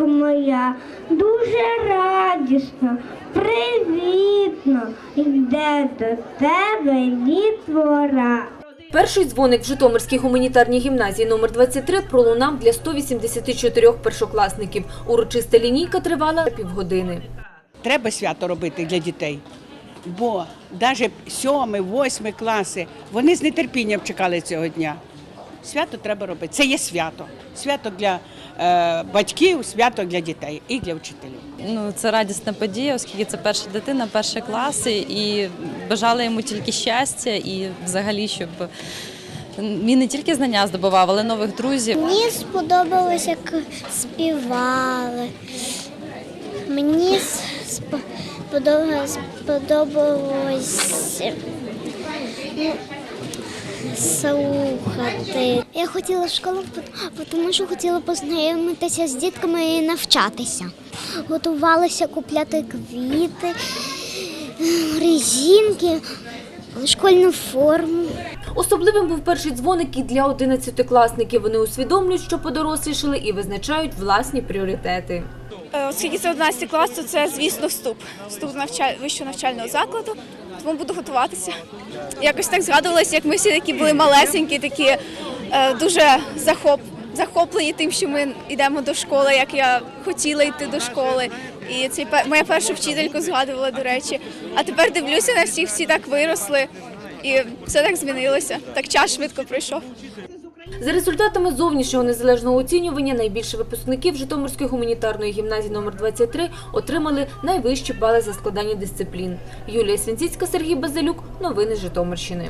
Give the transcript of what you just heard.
моя, дуже радісно, привітно, йде до тебе дітвора. Перший дзвоник в Житомирській гуманітарній гімназії номер 23 пролунав для 184 першокласників. Урочиста лінійка тривала півгодини. Треба свято робити для дітей. Бо навіть сьомий, восьмий класи вони з нетерпінням чекали цього дня. Свято треба робити. Це є свято. Свято для батьків, свято для дітей і для вчителів. Ну, це радісна подія, оскільки це перша дитина, перші класи, і бажала йому тільки щастя і взагалі, щоб він не тільки знання здобував, але й нових друзів. Мені сподобалось, як співали. Мені сп- сподобалось, слухати. Я хотіла в школу, тому що хотіла познайомитися з дітками і навчатися. Готувалася купляти квіти, резинки, школьну форму. Особливим був перший дзвоник і для 11-класників. Вони усвідомлюють, що подорослішали і визначають власні пріоритети. Е, Оскільки це 11 клас, то це, звісно, вступ. Вступ до навчаль... вищого навчального закладу, тому буду готуватися. Якось так згадувалося, як ми всі такі були малесенькі, такі дуже захоп... захоплені тим, що ми йдемо до школи, як я хотіла йти до школи. І це моя першу вчительку згадувала, до речі. А тепер дивлюся на всіх, всі так виросли, і все так змінилося. Так час швидко пройшов. За результатами зовнішнього незалежного оцінювання найбільше випускників Житомирської гуманітарної гімназії номер 23 отримали найвищі бали за складання дисциплін. Юлія Свінціцька, Сергій Базилюк. Новини Житомирщини.